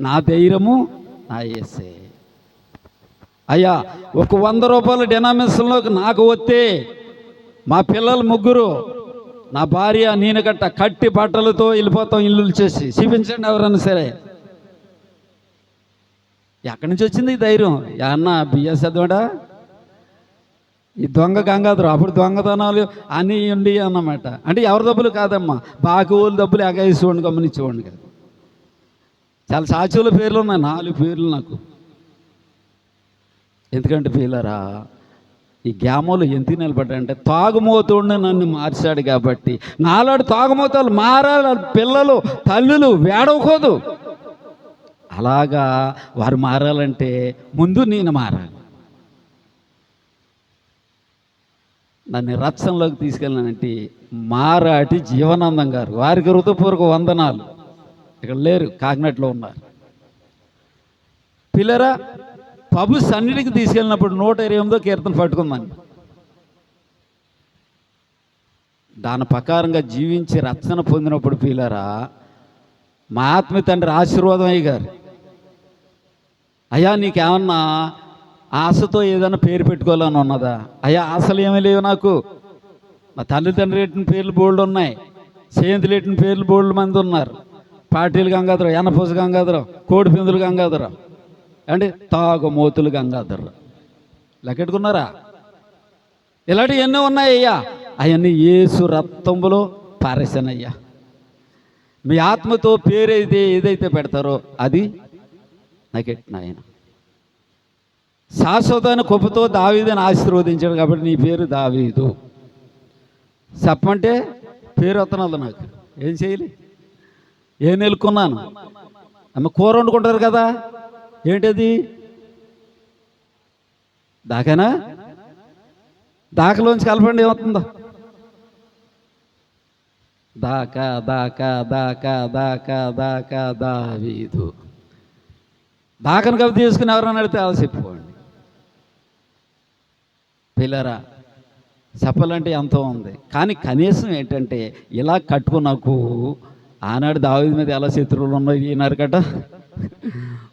నా ధైర్యము నా ఏసే. అయ్యా ఒక వంద రూపాయల డినామినేషన్లోకి నాకు వస్తే మా పిల్లలు ముగ్గురు నా భార్య నేను గట్ట కట్టి బట్టలతో వెళ్ళిపోతాం ఇల్లు చేసి. చూపించండి ఎవరన్నా సరే. ఎక్కడి నుంచి వచ్చింది ఈ ధైర్యం? అన్న బిఎస్ చదవడా? ఈ దొంగ గంగాధరం అప్పుడు దొంగతనాలు అని ఉండి అన్నమాట. అంటే ఎవరి డబ్బులు కాదమ్మా బాకి ఊళ్ళ డబ్బులు ఎగేసేవాడిని గమనించేవాడిని కాదు. చాలా సాక్షుల పేర్లు ఉన్నాయి నాలుగు పేర్లు నాకు. ఎందుకంటే పిల్లరా ఈ గ్యామోలు ఎంత నిలబడ్డాయంటే తాగుమోతుడిని నన్ను మార్చాడు కాబట్టి. నాలాడు తాగుమోతాలు మారాలి పిల్లలు తల్లులు వేడవకూడదు. అలాగా వారు మారాలంటే ముందు నేను మారాలి. నన్ను రత్సంలోకి తీసుకెళ్ళానంటే మారాటి జీవనానందం గారు వారికి హృదయపూర్వక వందనాలు. ఇక్కడ లేరు కాకినాడలో ఉన్నారు. పిల్లర పబు సన్నిధికి తీసుకెళ్ళినప్పుడు నూట ఇరవై ఎనిమిదో కీర్తన పట్టుకుందాం. దాని ప్రకారంగా జీవించి రక్షణ పొందినప్పుడు పిల్లరా మా ఆత్మ తండ్రి ఆశీర్వాదం అయ్య గారు అయ్యా నీకేమన్నా ఆశతో ఏదైనా పేరు పెట్టుకోవాలని ఉన్నదా? అయ్యా ఆశలు ఏమీ లేవు నాకు. మా తల్లిదండ్రులు ఎట్టిన పేర్లు బోల్డ్ ఉన్నాయి. సేంతులు ఎట్టిన పేర్లు బోల్డ్ మంది ఉన్నారు. పాటీలు గంగాధరం ఎనపూస గంగాధరం కోడిపిందులు గంగాధరం. అంటే తాగుమోతులు గంగాధరం. లెక్కెట్టుకున్నారా? ఇలాంటివి ఎన్నో ఉన్నాయ్యా. అవన్నీ ఏసు రక్తంలో పారేసానయ్యా మీ ఆత్మతో పేరైతే ఏదైతే పెడతారో అది నాకెట్టిన ఆయన శాశ్వతమైన కృపతో దావీదని ఆశీర్వదించాడు కాబట్టి నీ పేరు దావీదు. చెప్పమంటే పేరు వస్తున్నది నాకు. ఏం చేయలే? ఏం నెలుకున్నాను ఆమె కూర వండుకుంటారు కదా. ఏంటది? దాకానా? దాకలోంచి కలపండి ఏమవుతుందో. దాకా దాకా దాకా దాకా దాకా దావీదు. దాకను కవి తీసుకుని ఎవరైనా అడిగితే అలా చెప్పుకోండి పిల్లరా చెప్పాలంటే ఎంతో ఉంది. కానీ కనీసం ఏంటంటే ఇలా కట్టుకున్నకు ఆనాడు దావీదు మీద ఎలా శత్రువులు ఉన్నాయి ఈనారు కట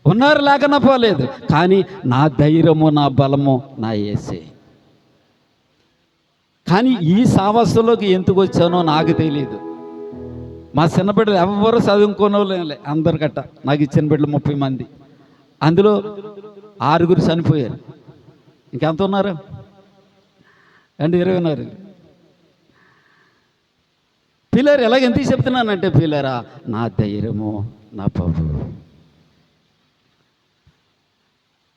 ఉన్నారు లేకన్నా పోలేదు. కానీ నా ధైర్యము నా బలము నా ఏసే కానీ ఈ సావస్సులోకి ఎందుకు వచ్చానో నాకు తెలియదు మా చిన్న బిడ్డలు ఎవరు చదువుకునే అందరు అందరికట్ట నాకు ఇచ్చిన బిడ్డలు ముప్పై మంది. అందులో ఆరుగురు చనిపోయారు. ఇంకెంత ఉన్నారు? అంటే ఇరవై ఉన్నారు. పిల్లర్ ఎలాగ ఎందుకు చెప్తున్నానంటే పిల్లరా నా ధైర్యము నా పబు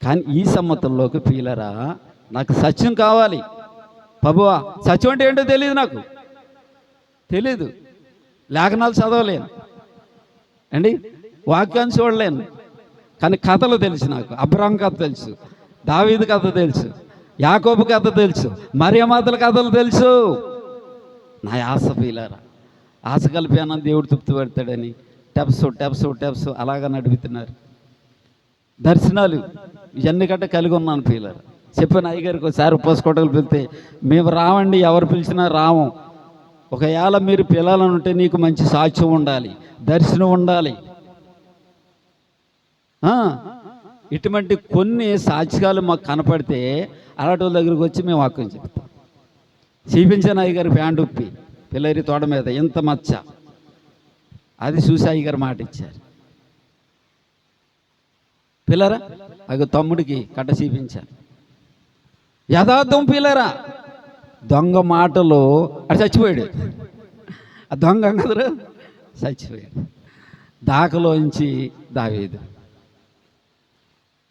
కానీ ఈ సమ్మతంలోకి పీలరా నాకు సత్యం కావాలి. పబువా సత్యం అంటే ఏంటో తెలియదు నాకు. తెలీదు. లేఖనాలు చదవలేను. అండి? వాక్యాన్ని చూడలేను. కానీ కథలు తెలుసు నాకు. అబ్రాహం కథ తెలుసు. దావీదు కథ తెలుసు. యాకోబు కథ తెలుసు. మరియమాతల కథలు తెలుసు. నా ఆశ పీలరా ఆశ కలిపాన దేవుడు తృప్తి పెడతాడని. టెప్స్ టెప్స్ టెప్స్ అలాగా నడుపుతున్నారు. దర్శనాలు ఇవన్నీ గట్ట కలిగి ఉన్నాను పిల్లలు. చెప్పాను అయ్యగారికి ఒకసారి ఉపవాసకోటలు పిలితే మేము రావండి ఎవరు పిలిచినా రాము. ఒకవేళ మీరు పిల్లలను ఉంటే నీకు మంచి సాక్ష్యం ఉండాలి దర్శనం ఉండాలి. ఇటువంటి కొన్ని సాక్ష్యాలు మాకు కనపడితే అలాంటి వాళ్ళ దగ్గరికి వచ్చి మేము వాక్యం చెప్తాం. చూపించాను అయ్యగారు ప్యాంటు ఉప్పి. పిల్లరి తోట మీద ఇంత మచ్చ. అది సూసాయి గారు మాట ఇచ్చారు. పిల్లరా అగ తమ్ముడికి కట్ట చూపించాను. యథార్థం పిల్లరా దొంగ మాటలు అది చచ్చిపోయాడు. ఆ దొంగ కదరు చచ్చిపోయాడు. దాకలోంచి దావేదు.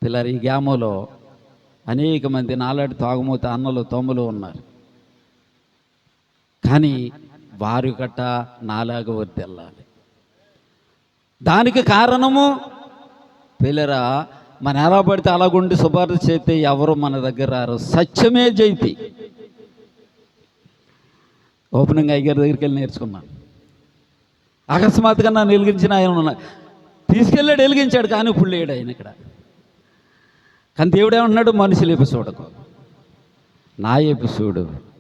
పిల్లర ఈ గ్యామోలో అనేక మంది నాలాంటి తాగుమూత అన్నలు తమ్ములు ఉన్నారు. కానీ వారి గట్ట నాలాగా వర్దెల్లాలి దానికి కారణము పిల్లరా మన ఎలా పడితే అలాగుండి శుభార్త చేస్తే ఎవరు మన దగ్గర రారు. సత్యమే జైతి. ఓపెనింగ్ అయ్యగారి దగ్గరికి వెళ్ళి నేర్చుకున్నాను. అకస్మాత్తుగా నన్ను వెలిగించిన ఆయన ఉన్నా తీసుకెళ్ళాడు వెలిగించాడు కానీ ఇప్పుడు లేడు ఆయన ఇక్కడ. కానీ దేవుడు ఏమన్నాడు మనుషులు ఎపిసోడకు. నా ఎపిసోడు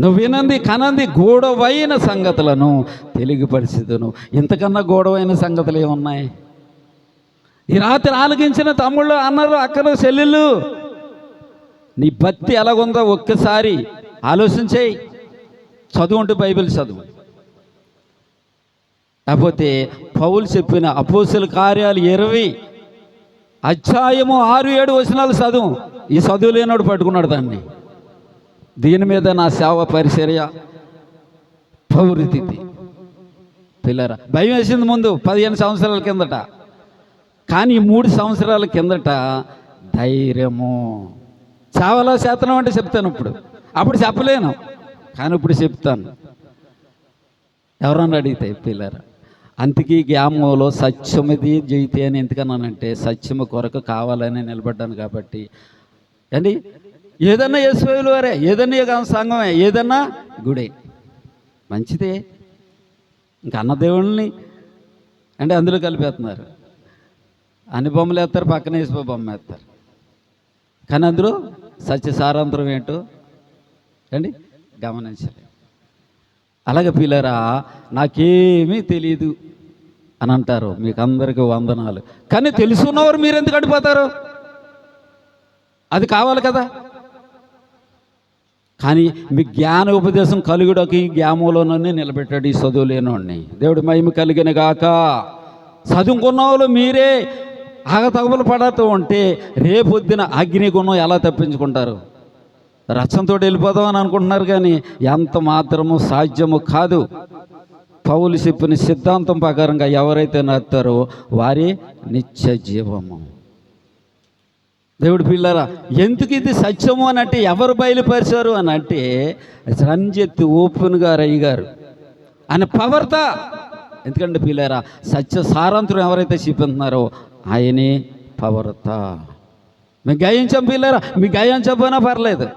నువ్వు వినంది కనంది గూఢవైన సంగతులను తెలియపరిచిదును ఇంతకన్నా గూఢవైన సంగతులు ఏమున్నాయి? ఈ రాత్రి ఆలకించిన తమ్ముళ్ళు అన్నారు అక్కలు చెల్లెళ్ళు నీ భక్తి ఎలాగుందో ఒక్కసారి ఆలోచించేయి చదువుంటే బైబిల్ చదువు. లేకపోతే పౌలు చెప్పిన అపోసుల కార్యాలు ఇరవై అధ్యాయము ఆరు ఏడు వచనాలు చదువు. ఈ చదువు లేనాడు పట్టుకున్నాడు దాన్ని. దీని మీద నా సేవ పరిచర్య ప్రవృత్తి పిల్లరా భయం వేసింది ముందు పదిహేను సంవత్సరాల కిందట. కానీ మూడు సంవత్సరాల కిందట ధైర్యము. చావలో శాతనం అంటే చెప్తాను ఇప్పుడు. అప్పుడు చెప్పలేను కానీ ఇప్పుడు చెప్తాను. ఎవరన్నా అడిగితే పిల్లరా అంతకీ గ్యామంలో సత్యమది జయితే అని ఎందుకన్నానంటే సత్యము కొరకు కావాలని నిలబడ్డాను కాబట్టి. అండి ఏదన్నా యేసువేలు వారే ఏదన్నా సంఘమే ఏదన్నా గుడే. మంచిదే. ఇంకా అన్న అంటే అందులో కలిపేస్తున్నారు. అన్ని బొమ్మలు వేస్తారు పక్కన వేసిపో బొమ్మ వేస్తారు. కానీ అందులో సత్య సారాంతరం ఏంటో అండి? గమనించలేదు అలాగే పిల్లరా నాకేమీ తెలియదు అని అంటారు మీకు అందరికీ వందనాలు. కానీ తెలుసున్నవారు మీరు ఎందుకు అడిపోతారు అది కావాలి కదా. కానీ మీ జ్ఞాన ఉపదేశం కలుగుడకి జ్ఞానంలోనే నిలబెట్టాడు ఈ చదువు లేనివాడిని దేవుడి మహిమ కలిగిన గాక. చదువుకున్న వాళ్ళు మీరే ఆగతగులు పడుతూ ఉంటే రేపొద్దున అగ్నిగుణం ఎలా తప్పించుకుంటారు? రచ్చంతో వెళ్ళిపోదాం అని అనుకుంటున్నారు కానీ ఎంత మాత్రము సాధ్యము కాదు. పౌలు చెప్పిన సిద్ధాంతం ప్రకారంగా ఎవరైతే నడతారో వారి నిత్య జీవము. దేవుడు పిల్లరా ఎందుకు ఇది సత్యము అని అంటే ఎవరు బయలుపరిచారు అని అంటే రంజిత్ ఓపెన్ గారు అయ్య గారు ఆయన పవర్త ఎందుకంటే పిల్లరా సత్య సారాంతరం ఎవరైతే చూపిస్తున్నారో ఆయనే పవర్త మీకు గాయించాం పిల్లరా మీ చెప్పనా పర్లేదు.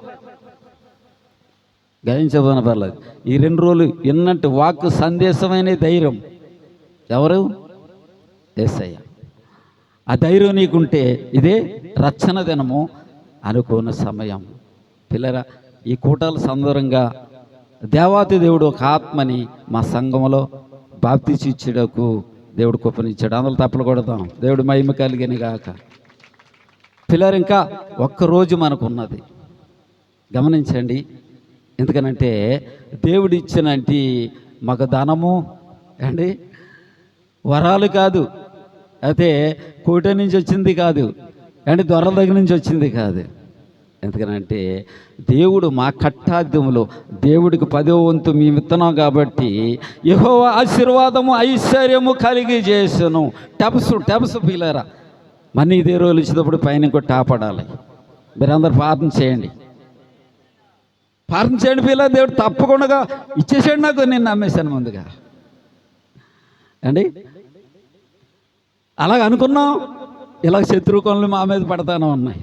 గాయించకపోయినా పర్లేదు. ఈ రెండు రోజులు ఎన్నట్టు వాక్ సందేశమైన ధైర్యం. ఎవరు? ఏసయ్య. ఆ ధైర్యం నీకుంటే ఇదే రక్షణ దినము అనుకున్న సమయం. పిల్లరా ఈ కూటలు సందర్భంగా దేవాతి దేవుడు ఒక ఆత్మని మా సంఘంలో బాప్తిచి ఇచ్చేటకు దేవుడు కుప్పనిచ్చాడు అందులో తప్పులు కొడదాం. దేవుడు మహిమ కలిగిన గాక. పిల్లలు ఇంకా ఒక్కరోజు మనకున్నది. గమనించండి. ఎందుకనంటే దేవుడు ఇచ్చినంటి మాకు ధనము అండి వరాలు కాదు. అయితే కోట నుంచి వచ్చింది కాదు అంటే దొరల దగ్గర నుంచి వచ్చింది కాదు. ఎందుకనంటే దేవుడు మా కట్టాద్యములో దేవుడికి పదో వంతు మీ విత్తనం కాబట్టి యహో ఆశీర్వాదము ఐశ్వర్యము కలిగి చేసాను. టెప్స్ టెప్స్ పీలరా మనీ ఇదే రోజులు ఇచ్చేటప్పుడు పైన ఇంకో టాపడాలి మీరందరూ ప్రార్థన చేయండి. ప్రార్థన చేయండి పిల్ల దేవుడు తప్పకుండా ఇచ్చేసాడు నాకు నేను నమ్మేశాను ముందుగా. అండి? అలాగ అనుకున్నాం. ఇలా శత్రుకోణలు మా మీద పడతానే ఉన్నాయి.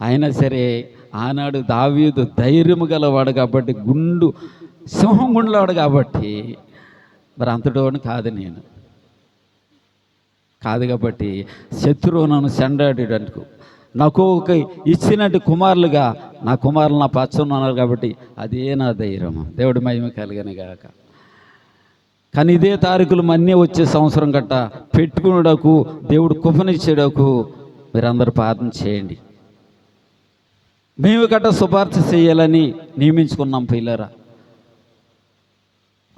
అయినా సరే ఆనాడు దావీదు ధైర్యము గలవాడు కాబట్టి గుండు సింహం గుండెలవాడు కాబట్టి మరి అంతటోని కాదు నేను. కాదు కాబట్టి శత్రువు నన్ను సెండాడు నాకు ఒక ఇచ్చినట్టు కుమారులుగా నా కుమారులు నా పచ్చని ఉన్నారు కాబట్టి అదే నా ధైర్యం దేవుడు మహిమ కలిగని గాక. కానీ ఇదే తారీఖులు మన్నీ వచ్చే సంవత్సరం గట్ట పెట్టుకునేటకు దేవుడు కుపనిచ్చేటకు మీరందరూ ప్రార్థన చేయండి. మేము గట్ట శుపార్చ చేయాలని నియమించుకున్నాం పిల్లరా.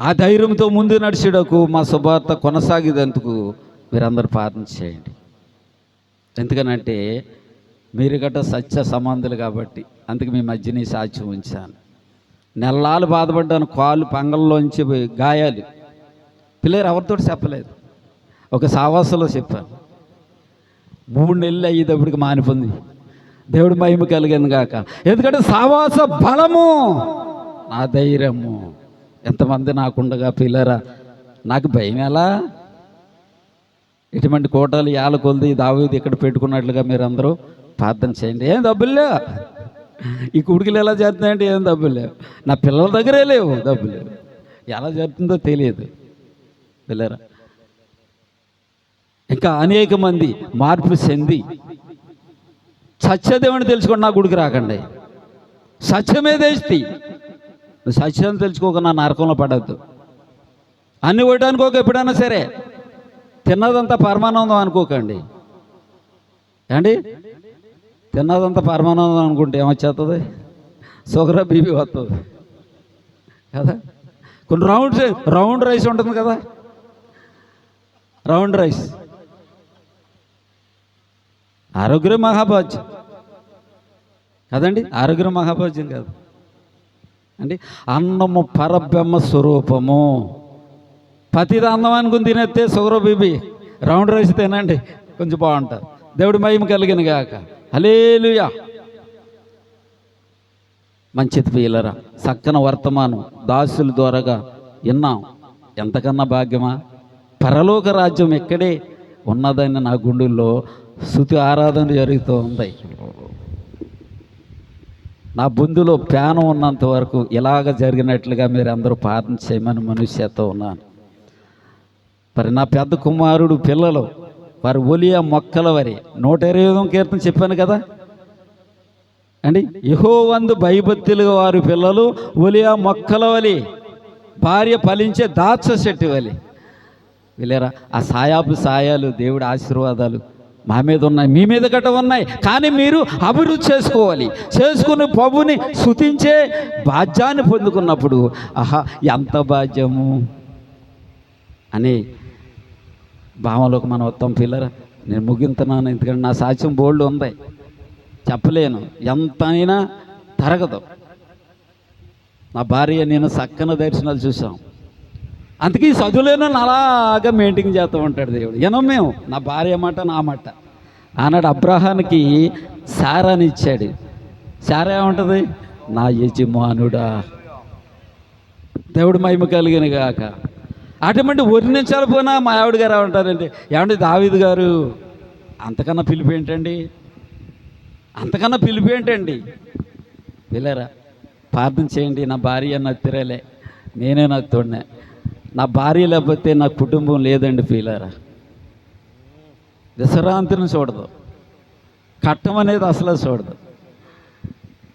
ఆ ధైర్యంతో ముందు నడిచేటకు మా శుభార్త కొనసాగేదందుకు మీరందరూ ప్రార్థన చేయండి. ఎందుకనంటే మీరు గట్ట సత్య సంబంధులు కాబట్టి అందుకు మీ మధ్యని సాక్ష్యం ఉంచాను. నెలలు బాధపడ్డాను కాలు పంగల్లోంచి గాయాలు. పిల్లలు ఎవరితో చెప్పలేదు. ఒక సావాసలో చెప్పాను. మూడు నెలలు అయ్యేటప్పటికి మానిపోయింది. దేవుడి మహిమ కలిగింది కాక. ఎందుకంటే సావాస బలము నా ధైర్యము. ఎంతమంది నాకుండగా పిల్లరా నాకు భయం ఎలా? ఇటువంటి కోటలు యాల కొలిది దావీది ఇక్కడ పెట్టుకున్నట్లుగా మీరు అందరూ ప్రార్థన చేయండి. ఏం డబ్బులు ఈ కుడికిలు ఎలా చేస్తున్నాయంటే ఏం డబ్బులు లేవు. నా పిల్లల దగ్గరే లేవు డబ్బులు. ఎలా జరుగుతుందో తెలియదు. పిల్లరా ఇంకా అనేక మంది మార్పు చెంది సత్యదేవుని తెలుసుకోండి నా గుడికి రాకండి. సత్యమే దేశి నువ్వు సత్యం తెలుసుకోక నా నరకంలో పడద్దు. అన్ని కొట్టనుకోక ఎప్పుడైనా సరే తిన్నదంతా పరమానందం అనుకోకండి. ఏమండి తిన్నదంతా పరమానందం అనుకుంటే ఏమొచ్చేస్తుంది షుగర్ బీపీ వస్తుంది కదా? కొన్ని రౌండ్ రౌండ్ రైస్ ఉంటుంది కదా? Round rice. ఆరోగ్యం మహాభాజ్ కదండి? ఆరోగ్యం మహాభాజ్యం కాదు. అండి? అన్నము పరబ్రహ్మ స్వరూపము. పతిది అన్నం అనుకుని తినేస్తే షుగర్ బీబీ రౌండ్ రైస్ తినండి. కొంచెం బాగుంటుంది దేవుడి మహిమ కలిగిన గాక. హలేలుయా మంచిది పిల్లరా చక్కన వర్తమానం. దాసుల ద్వారాగా విన్నాం. ఎంతకన్నా భాగ్యమా? పరలోక రాజ్యం ఎక్కడే ఉన్నదని నా గుండెల్లో శృతి ఆరాధన జరుగుతూ ఉంది. నా బుందులో ప్యానం ఉన్నంత వరకు ఇలాగ జరిగినట్లుగా మీరు అందరూ ప్రార్థన చేయమని మనుష్యతో ఉన్నాను. మరి నా పెద్ద కుమారుడు పిల్లలు వారి ఒలియా మొక్కల వరి నూట ఇరవై ఐదు కీర్తన చెప్పాను కదా? అండి యహోవందు భయభక్తులు వారి పిల్లలు ఒలియా మొక్కల వలి భార్య ఫలించే దాచ చెట్టు వలి. వెళ్ళారా? ఆ సాయాపు సాయాలు దేవుడి ఆశీర్వాదాలు మా మీద ఉన్నాయి మీ మీద గట్ట ఉన్నాయి. కానీ మీరు అభివృద్ధి చేసుకోవాలి. చేసుకుని ప్రభుని శుతించే బాధ్యాన్ని పొందుకున్నప్పుడు ఆహా ఎంత బాధ్యము అని భావంలోకి మనం వస్తాం పిల్లరా నేను ముగింతున్నాను ఎందుకంటే నా సాక్ష్యం బోల్డ్ ఉంది. చెప్పలేను. ఎంత అయినా తరగదు. నా భార్య నేను చక్కని దర్శనాలు చూసాం అందుకే ఈ చదువులేను అలాగా మెయింటైన్ చేస్తూ ఉంటాడు దేవుడు. ఏనో మేము నా భార్య మాట నా మాట. ఆనాడు అబ్రహానికి సారాని ఇచ్చాడు. సారా ఏముంటుంది? నా యజమానుడా. దేవుడు మహిమ కలిగిన గాక. అటువంటి వర్ణించాలి పోయినా మా ఆవిడ గారు ఏమంటారండి ఏమండి దావిద్ గారు అంతకన్నా పిలుపు ఏంటండి? అంతకన్నా పిలుపు ఏంటండి? పిల్లరా ప్రార్థన చేయండి నా భార్య నత్తిరలే. నేనే నాకు నా భార్య లేకపోతే నా కుటుంబం లేదండి ఫీలరా. విశ్రాంతిని చూడదు. కట్టం అనేది అసలు చూడదు.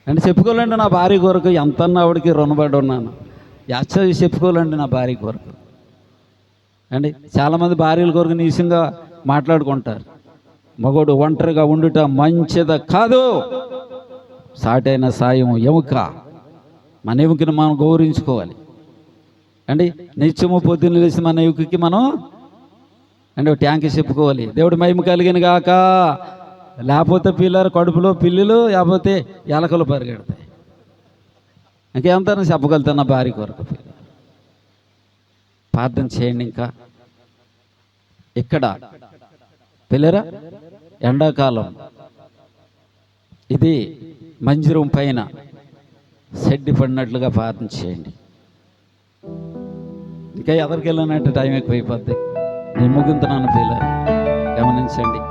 అంటే చెప్పుకోవాలండి నా భార్య కొరకు ఎంత ఆవిడకి రుణపడి ఉన్నాను. యాచ చెప్పుకోవాలండి నా భార్య కొరకు. అండి చాలామంది భార్యల కొరకు నీసంగా మాట్లాడుకుంటారు. మగోడు ఒంటరిగా ఉండుట మంచిద కాదు. సాటైన సాయం ఎముక. మన ఎముకని మనం గౌరవించుకోవాలి. అండి నిత్యము పొద్దున్న లేచి మన యుగకి మనం అంటే ఒక ట్యాంక్ చెప్పుకోవాలి. దేవుడు మహిమ కలిగిన గాక లేకపోతే పిల్లలు కడుపులో పిల్లులు లేకపోతే ఎలకలు పరిగెడతాయి. ఇంకేమంతా చెప్పగలుగుతాను భార్య కొరకు ప్రార్థన చేయండి ఇంకా. ఇక్కడ పిల్లరా? ఎండాకాలం. ఇది మంజిరం పైన సెడ్డి పడినట్లుగా ప్రార్థన చేయండి. ఇంకా ఎదరికి వెళ్ళినట్టు టైం ఎక్కువైపోద్ది. నేను ముగింతున్నాను పిల్లలు గమనించండి.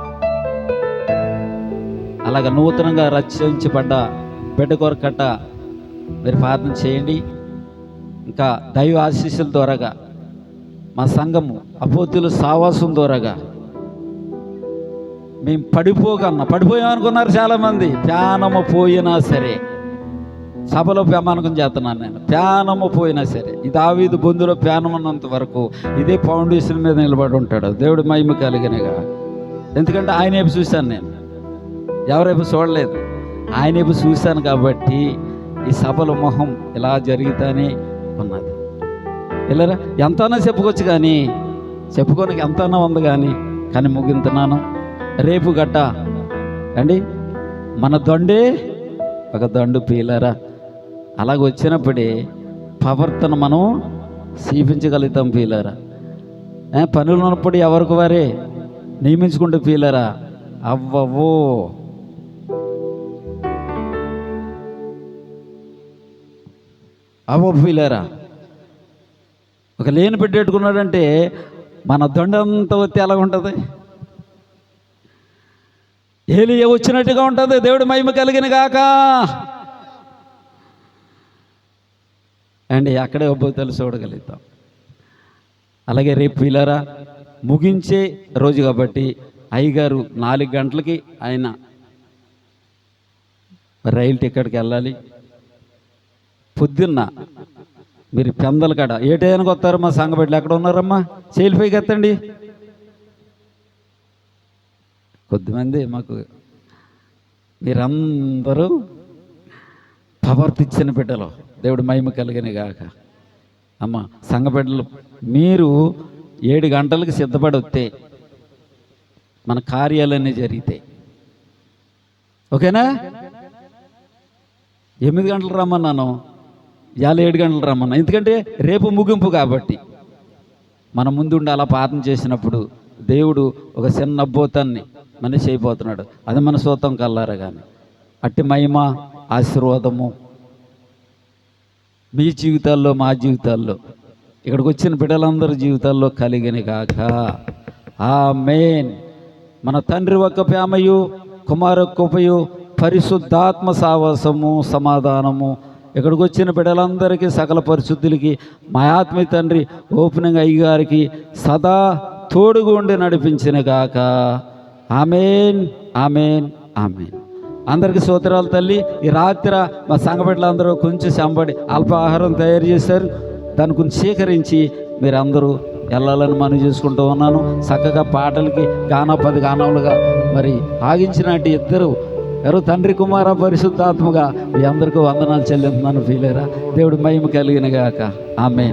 అలాగ నూతనంగా రచించబడ్డ బిడ్డ కొరకట్ట మీరు ప్రార్థన చేయండి. ఇంకా దైవ ఆశీస్సుల ద్వారాగా మా సంఘము అపోతుల సావాసం ద్వారాగా మేము పడిపోకన్నా పడిపోయామనుకున్నారు చాలామంది. ప్యానము పోయినా సరే సభలో ప్రమాణకం చేస్తున్నాను నేను. ప్యానము పోయినా సరే ఈ దావీదు బొందులో ప్యానం ఉన్నంత వరకు ఇదే ఫౌండేషన్ మీద నిలబడి ఉంటాడు. దేవుడు మహిమ కలిగినగా. ఎందుకంటే ఆయన వైపు చూశాను నేను. ఎవరైపు చూడలేదు. ఆయన వైపు చూశాను కాబట్టి ఈ సభల మొహం ఇలా జరుగుతానే ఉన్నది. వెళ్ళరా? ఎంతైనా చెప్పుకోవచ్చు కానీ చెప్పుకోనికి ఎంతైనా ఉంది కానీ కానీ ముగింతున్నాను రేపు గట్ట. అండి మన దొండే ఒక దండు పీలరా? అలాగ వచ్చినప్పుడే ప్రవర్తన మనం చూపించగలుగుతాం ఫీలరా పనులు ఉన్నప్పుడు ఎవరికి వారే? నియమించుకుంటే ఫీలరా అవ్వవో అవ్వ ఫీలరా ఒక లేని పెట్టేట్టుకున్నాడంటే మన దొండంతా వత్తి ఎలా ఉంటుంది? ఏలియ వచ్చినట్టుగా ఉంటుంది. దేవుడి మహిమ కలిగిన గాక. అండి అక్కడే ఒబ్బోతలు చూడగలుగుతాం. అలాగే రేపు వీలరా ముగించే రోజు కాబట్టి అయ్యగారు నాలుగు గంటలకి ఆయన రైలు టికెట్కి వెళ్ళాలి. పొద్దున్న మీరు పెందల కాడ ఏ టైంకి వస్తారు మా ఎక్కడ ఉన్నారమ్మా? చేలిపోయికి ఎత్తండి. కొద్దిమంది మాకు మీరందరూ పవర్ తెచ్చిన బిడ్డలు. దేవుడు మహిమ కలిగిన గాక. అమ్మ సంఘ మీరు ఏడు గంటలకు సిద్ధపడి వస్తే మన కార్యాలన్నీ జరిగితే. ఓకేనా? ఎనిమిది గంటలు రమ్మన్నాను. ఇవాళ ఏడు గంటలు రమ్మన్నా. ఎందుకంటే రేపు ముగింపు కాబట్టి. మన ముందుండి అలా పాలన చేసినప్పుడు దేవుడు ఒక చిన్న అబ్బోతాన్ని మనిషి అయిపోతున్నాడు. అది మన సూతం కల్లారా కానీ అట్టి మహిమ ఆశీర్వాదము మీ జీవితాల్లో మా జీవితాల్లో. ఇక్కడికి వచ్చిన బిడ్డలందరి జీవితాల్లో కలిగిన కాక ఆ మెయిన్ మన తండ్రి ఒక ప్రేమయు కుమార కృపయు పరిశుద్ధాత్మ సావాసము సమాధానము. ఇక్కడికి వచ్చిన బిడ్డలందరికీ సకల పరిశుద్ధులకి మా ఆత్మీయ తండ్రి ఓపెనింగ్ అయ్యగారికి సదా తోడుగుండి నడిపించిన గాక. Amen amen amen. అందరికి సూత్రాలు తల్లి. ఈ రాత్రి మా సంఘ కొంచెం సంబడి అల్పాహారం తయారు చేశారు. దాన్ని కొంచెం స్వీకరించి మీరందరూ వెళ్ళాలని మనం చేసుకుంటూ ఉన్నాను. చక్కగా పాటలకి గానా పది గానాలుగా మరి ఆగించినట్టు ఇద్దరు. ఎవరు తండ్రి కుమార పరిశుద్ధాత్మగా మీ అందరికీ వందనాలు చెల్లింటున్నాను ఫీలేరా దేవుడు మహిమ కలిగిన గాక ఆమె